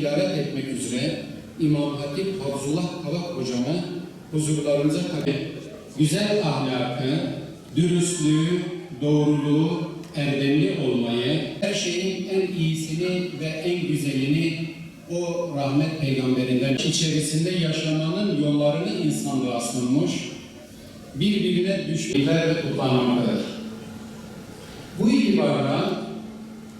ilalet etmek üzere İmam Hatip Fazlullah Kavak hocamı huzurlarınıza tabi güzel ahlakı, dürüstlüğü, doğruluğu, erdemli olmayı, her şeyin en iyisini ve en güzelini o rahmet peygamberinden içerisinde yaşamanın yollarını insanlığa sunmuş, birbirine düşmeler ve kullanmaktadır. Bu itibarla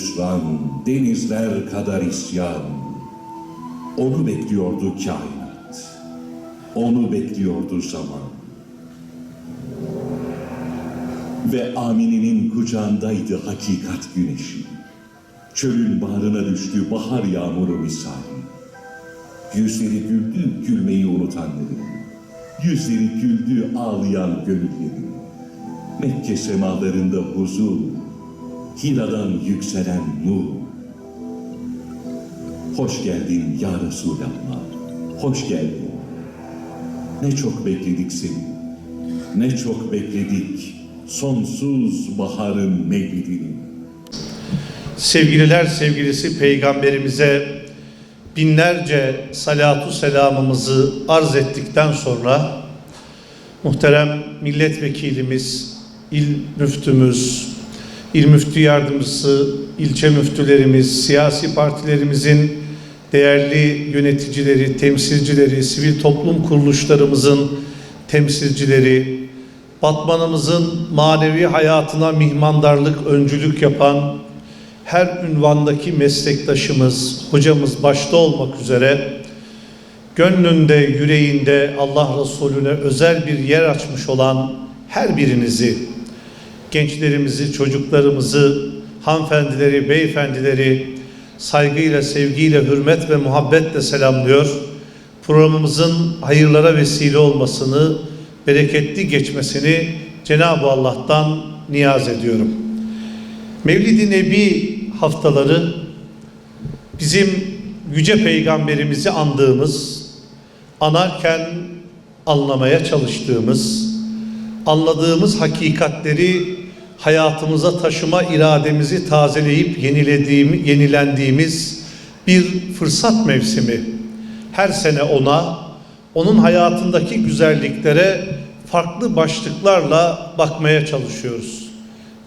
hüsran, denizler kadar isyan. Onu bekliyordu kainat. Onu bekliyordu zaman. Ve Amine'nin kucağındaydı hakikat güneşi. Çölün bağrına düştü bahar yağmuru misali. Yüzleri güldü gülmeyi unutanların. Yüzleri güldü ağlayan gönüllerin. Mekke semalarında huzur, Hira'dan yükselen nur. Hoş geldin ya Resulallah, hoş geldin. Ne çok bekledik seni, ne çok bekledik sonsuz baharın mevlidini. Sevgililer sevgilisi peygamberimize binlerce salatu selamımızı arz ettikten sonra muhterem milletvekilimiz, il müftümüz, il müftü yardımcısı, ilçe müftülerimiz, siyasi partilerimizin değerli yöneticileri, temsilcileri, sivil toplum kuruluşlarımızın temsilcileri, Batmanımızın manevi hayatına mihmandarlık, öncülük yapan her ünvandaki meslektaşımız, hocamız başta olmak üzere gönlünde, yüreğinde Allah Resulüne özel bir yer açmış olan her birinizi, gençlerimizi, çocuklarımızı, hanımefendileri, beyefendileri saygıyla, sevgiyle, hürmet ve muhabbetle selamlıyor. Programımızın hayırlara vesile olmasını, bereketli geçmesini Cenab-ı Allah'tan niyaz ediyorum. Mevlid-i Nebi haftaları bizim yüce peygamberimizi andığımız, anarken anlamaya çalıştığımız, anladığımız hakikatleri hayatımıza taşıma irademizi tazeleyip yenilediğim, yenilendiğimiz bir fırsat mevsimi. Her sene ona, onun hayatındaki güzelliklere farklı başlıklarla bakmaya çalışıyoruz.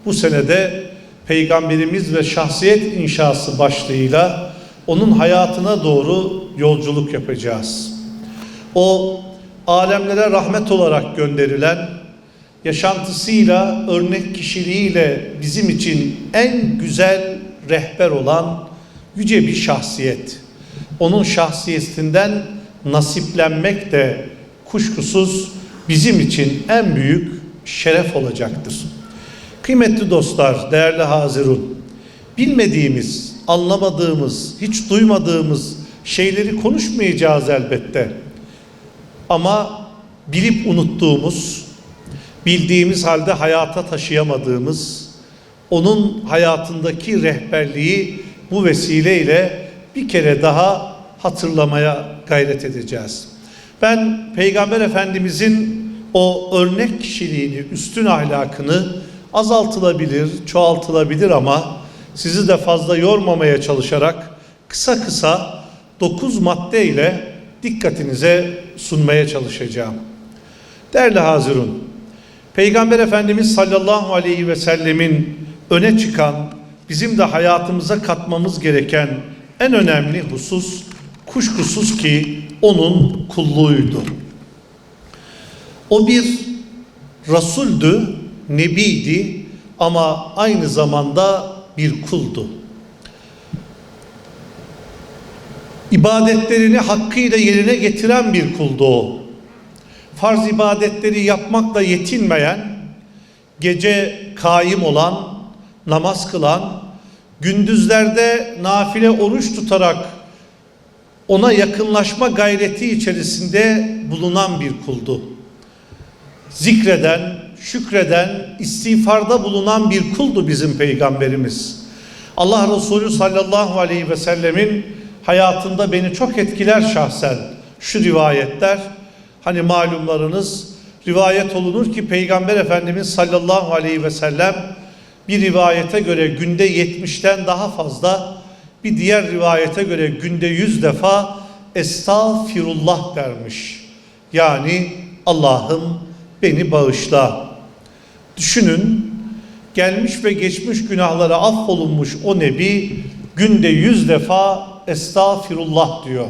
Bu senede Peygamberimiz ve şahsiyet inşası başlığıyla onun hayatına doğru yolculuk yapacağız. O alemlere rahmet olarak gönderilen, yaşantısıyla, örnek kişiliğiyle bizim için en güzel rehber olan yüce bir şahsiyet. Onun şahsiyetinden nasiplenmek de kuşkusuz bizim için en büyük şeref olacaktır. Kıymetli dostlar, değerli Hazirun, bilmediğimiz, anlamadığımız, hiç duymadığımız şeyleri konuşmayacağız elbette. Ama bilip unuttuğumuz, bildiğimiz halde hayata taşıyamadığımız, onun hayatındaki rehberliği bu vesileyle bir kere daha hatırlamaya gayret edeceğiz. Ben Peygamber Efendimizin o örnek kişiliğini, üstün ahlakını azaltılabilir, çoğaltılabilir ama sizi de fazla yormamaya çalışarak kısa kısa 9 madde ile dikkatinize sunmaya çalışacağım. Değerli Hazirun, Peygamber Efendimiz sallallahu aleyhi ve sellemin öne çıkan, bizim de hayatımıza katmamız gereken en önemli husus kuşkusuz ki onun kulluğuydu. O bir rasuldü, nebiydi ama aynı zamanda bir kuldu. İbadetlerini hakkıyla yerine getiren bir kuldu o. farz ibadetleri yapmakla yetinmeyen, gece kaim olan, namaz kılan, gündüzlerde nafile oruç tutarak ona yakınlaşma gayreti içerisinde bulunan bir kuldu. Zikreden, şükreden, istiğfarda bulunan bir kuldu bizim peygamberimiz. Allah Resulü sallallahu aleyhi ve sellemin hayatında beni çok etkiler şahsen şu rivayetler. Hani malumlarınız rivayet olunur ki Peygamber Efendimiz sallallahu aleyhi ve sellem bir rivayete göre günde 70'ten daha fazla bir diğer rivayete göre günde 100 defa estağfirullah dermiş. Yani Allah'ım beni bağışla. Düşünün gelmiş ve geçmiş günahlara affolunmuş o nebi günde yüz defa estağfirullah diyor.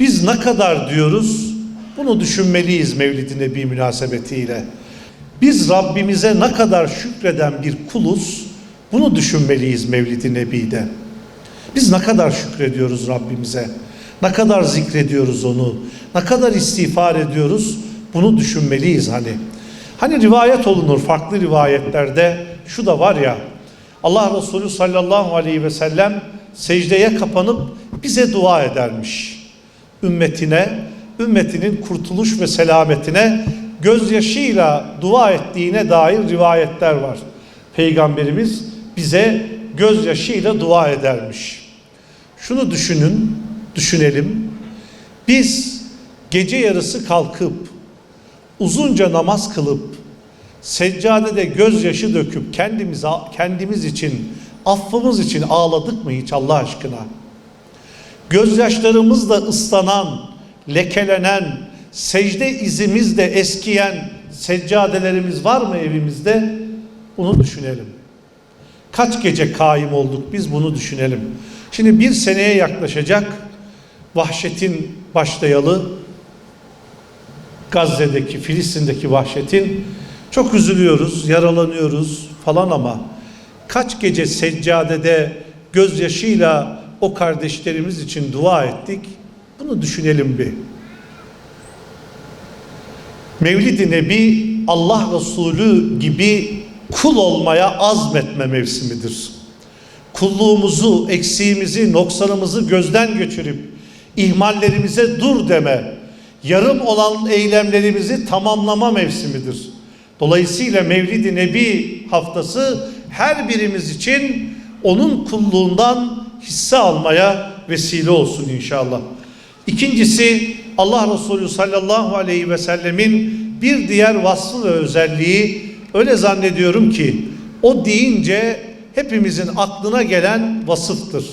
Biz ne kadar diyoruz? Bunu düşünmeliyiz Mevlid-i Nebi münasebetiyle. Biz Rabbimize ne kadar şükreden bir kuluz? Bunu düşünmeliyiz Mevlid-i Nebi'de. Biz ne kadar şükrediyoruz Rabbimize? Ne kadar zikrediyoruz onu? Ne kadar istiğfar ediyoruz? Bunu düşünmeliyiz hani. Hani rivayet olunur farklı rivayetlerde şu da var ya Allah Resulü sallallahu aleyhi ve sellem secdeye kapanıp bize dua edermiş. Ümmetine, ümmetinin kurtuluş ve selametine gözyaşıyla dua ettiğine dair rivayetler var. Peygamberimiz bize gözyaşıyla dua edermiş. Şunu düşünün, düşünelim. Biz gece yarısı kalkıp uzunca namaz kılıp seccadede gözyaşı döküp kendimiz kendimiz için affımız için ağladık mı hiç Allah aşkına? Gözyaşlarımızla ıslanan, lekelenen, secde izimizle eskiyen seccadelerimiz var mı evimizde? Bunu düşünelim. Kaç gece kaim olduk biz bunu düşünelim. Şimdi bir seneye yaklaşacak vahşetin başlayalı Gazze'deki, Filistin'deki vahşetin çok üzülüyoruz, yaralanıyoruz falan ama kaç gece seccadede gözyaşıyla o kardeşlerimiz için dua ettik? Bunu düşünelim bir. Mevlid-i Nebi Allah Resulü gibi kul olmaya azmetme mevsimidir. Kulluğumuzu, eksiğimizi, noksanımızı gözden geçirip ihmallerimize dur deme, yarım olan eylemlerimizi tamamlama mevsimidir. Dolayısıyla Mevlid-i Nebi haftası her birimiz için onun kulluğundan hisse almaya vesile olsun inşallah. İkincisi Allah Resulü sallallahu aleyhi ve sellemin bir diğer vasfı ve özelliği öyle zannediyorum ki o deyince hepimizin aklına gelen vasıftır.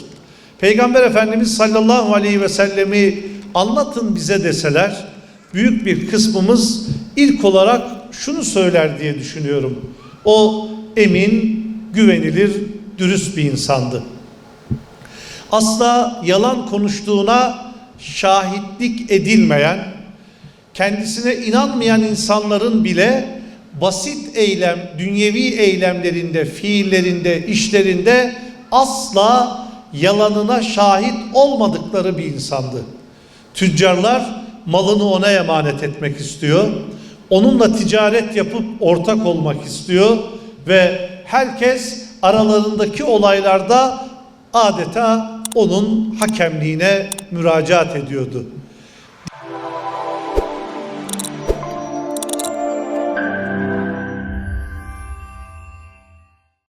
Peygamber Efendimiz sallallahu aleyhi ve sellemi anlatın bize deseler büyük bir kısmımız ilk olarak şunu söyler diye düşünüyorum. O emin, güvenilir, dürüst bir insandı. Asla yalan konuştuğuna şahitlik edilmeyen, kendisine inanmayan insanların bile basit eylem, dünyevi eylemlerinde, fiillerinde, işlerinde asla yalanına şahit olmadıkları bir insandı. Tüccarlar malını ona emanet etmek istiyor. Onunla ticaret yapıp ortak olmak istiyor ve herkes aralarındaki olaylarda adeta onun hakemliğine müracaat ediyordu.